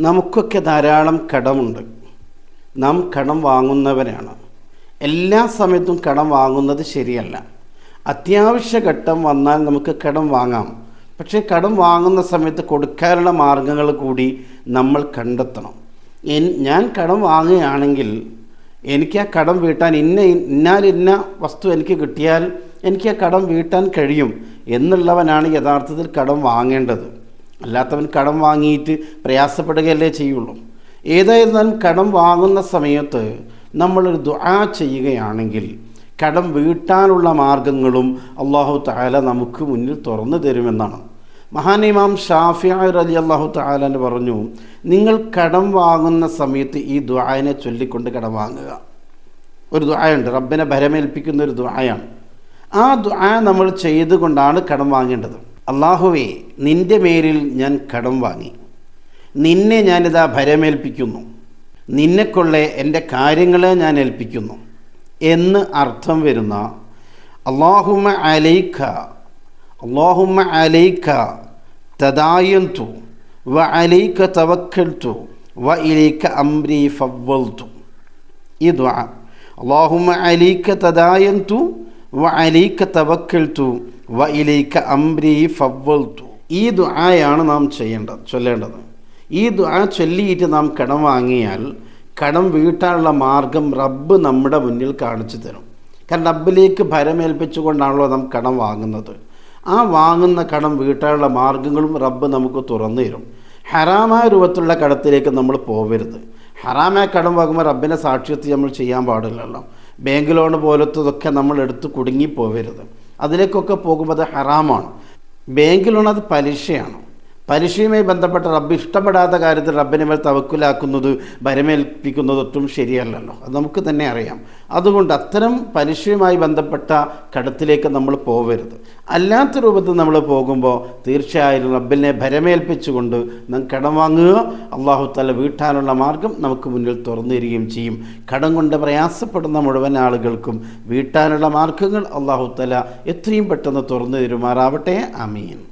നമുക്കൊക്കെ ധാരാളം കടമുണ്ട്. നാം കടം വാങ്ങുന്നവരാണ്. എല്ലാ സമയത്തും കടം വാങ്ങുന്നത് ശരിയല്ല. അത്യാവശ്യ ഘട്ടം വന്നാൽ നമുക്ക് കടം വാങ്ങാം. പക്ഷേ കടം വാങ്ങുന്ന സമയത്ത് കൊടുക്കാനുള്ള മാർഗങ്ങൾ കൂടി നമ്മൾ കണ്ടെത്തണം. ഞാൻ കടം വാങ്ങുകയാണെങ്കിൽ എനിക്ക് ആ കടം വീട്ടാൻ ഇന്ന ഇന്നാൽ ഇന്ന വസ്തു എനിക്ക് കിട്ടിയാൽ എനിക്ക് ആ കടം വീട്ടാൻ കഴിയും. എന്നുള്ളവനാണ് യഥാർത്ഥത്തിൽ കടം വാങ്ങേണ്ടത്. അല്ലാത്തവൻ കടം വാങ്ങിയിട്ട് പ്രയാസപ്പെടുകയല്ലേ ചെയ്യുള്ളൂ. ഏതായിരുന്നാലും കടം വാങ്ങുന്ന സമയത്ത് നമ്മളൊരു ദുആ ചെയ്യുകയാണെങ്കിൽ കടം വീട്ടാനുള്ള മാർഗങ്ങളും അള്ളാഹു താല നമുക്ക് മുന്നിൽ തുറന്നു തരുമെന്നാണ്. മഹാനിമാം ഷാഫി അലി അള്ളാഹു താലാന് പറഞ്ഞു നിങ്ങൾ കടം വാങ്ങുന്ന സമയത്ത് ഈ ദുആനെ ചൊല്ലിക്കൊണ്ട് കടം വാങ്ങുക. ഒരു ദുആയുണ്ട്. റബ്ബിനെ ഭരമേൽപ്പിക്കുന്ന ഒരു ദുആയാണ്. ആ ദുആ നമ്മൾ ചെയ്തുകൊണ്ടാണ് കടം വാങ്ങേണ്ടത്. അള്ളാഹുവേ നിന്റെ മേലിൽ ഞാൻ കടം വാങ്ങി. നിന്നെ ഞാനിതാ ഭരമേൽപ്പിക്കുന്നു. നിന്നെക്കൊള്ളെ എന്റെ കാര്യങ്ങളെ ഞാൻ ഏൽപ്പിക്കുന്നു. എന്ന് അർത്ഥം വരുന്ന അള്ളാഹുമ അലൈഖ അള്ളാഹുമ അലൈഖ തദായന്തു വ അലൈക്ക തവക്കൽത്തു വ ഇലൈക്ക അംരി ഫവ്വൽത്തു ഈ ദ്വാ അള്ളാഹുമ അലൈക്ക തദായന്തു വ അലൈക്ക തവക്കൽത്തു വ ഇലൈക്ക അംരി ഫവ്വൽത്തു ഈ ദുആയാണ് നാം ചെയ്യേണ്ടത് ചൊല്ലേണ്ടത്. ഈ ദുആ ചൊല്ലിയിട്ട് നാം കടം വാങ്ങിയാൽ കടം വീട്ടാനുള്ള മാർഗം റബ്ബ് നമ്മുടെ മുന്നിൽ കാണിച്ചു തരും. കാരണം റബ്ബിലേക്ക് ഭരമേൽപ്പിച്ചുകൊണ്ടാണല്ലോ നാം കടം വാങ്ങുന്നത്. ആ വാങ്ങുന്ന കടം വീട്ടാനുള്ള മാർഗങ്ങളും റബ്ബ് നമുക്ക് തുറന്നു തരും. ഹറാമായ രൂപത്തിലുള്ള കടത്തിലേക്ക് നമ്മൾ പോവരുത്. ഹറാമായ കടം വാങ്ങുമ്പോൾ റബ്ബിനെ സാക്ഷ്യത്തിൽ നമ്മൾ ചെയ്യാൻ പാടില്ലല്ലോ. ബാങ്ക് ലോൺ പോലത്തതൊക്കെ നമ്മൾ എടുത്ത് കുടുങ്ങി പോവരുത്. അതിലേക്കൊക്കെ പോകുമ്പോൾ അത് ഹറാമാണ്. ബാങ്കിലുള്ളത് പലിശയാണ്. പലിശയുമായി ബന്ധപ്പെട്ട റബ്ബ് ഇഷ്ടപ്പെടാത്ത കാര്യത്തിൽ റബ്ബിനെ മേൽ തവക്കുലാക്കുന്നത് ഭരമേൽപ്പിക്കുന്നത് ഒട്ടും ശരിയല്ലല്ലോ. അത് നമുക്ക് തന്നെ അറിയാം. അതുകൊണ്ട് അത്തരം പലിശയുമായി ബന്ധപ്പെട്ട കടത്തിലേക്ക് നമ്മൾ പോവരുത്. അല്ലാത്ത രൂപത്തിൽ നമ്മൾ പോകുമ്പോൾ തീർച്ചയായും റബ്ബിനെ ഭരമേൽപ്പിച്ചുകൊണ്ട് നാം കടം വാങ്ങുക അള്ളാഹു തല വീട്ടാനുള്ള മാർഗം നമുക്ക് മുന്നിൽ തുറന്നു തരികയും ചെയ്യും. കടം കൊണ്ട് പ്രയാസപ്പെടുന്ന മുഴുവൻ ആളുകൾക്കും വീട്ടാനുള്ള മാർഗങ്ങൾ അള്ളാഹു തല എത്രയും പെട്ടെന്ന് തുറന്നു തരുമാറാവട്ടെ. അമീൻ